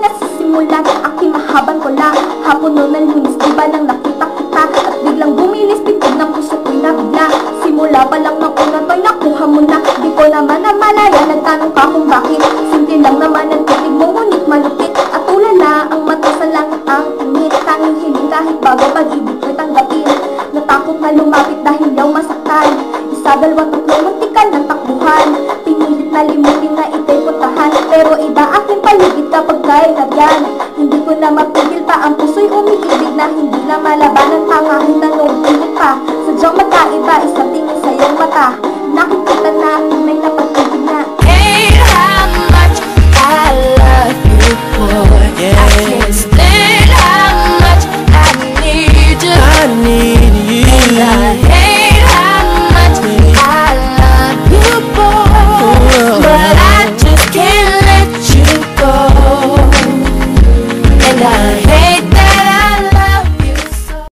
nasisimula ng aking mahabang tula Hapon noon ng lunes, di nang nakita kita? At biglang bumilis, bitid ng puso ko'y nabigla. Simula pa lang ng una to'y nakuha mo na. Di ko naman na malaya, nagtanong ka kung bakit. Simple lang naman ang titig mo, ngunit malupit. At tulala, ang mata sa langit ang init. Tanging hiling kahit bago pag-ibig ko'y tanggapin. Natakot na lumapit dahil yaw masaktan. Isa, dalawa, tatlo, muntikan ng takbuhan. Pinilit na limutin na ito'y puntahan Pero iba aking na pagkain at yan. Hindi ko na mapigil pa. Ang puso'y umiibig na hindi na malabanan. Pa Kahit anong pilit pa, sadyang magkaiba isang tingin sa iyong mata. Nakikita na may napag-ibig na. Ain't how much I love you for yeah. I can't explain how much I need you. I need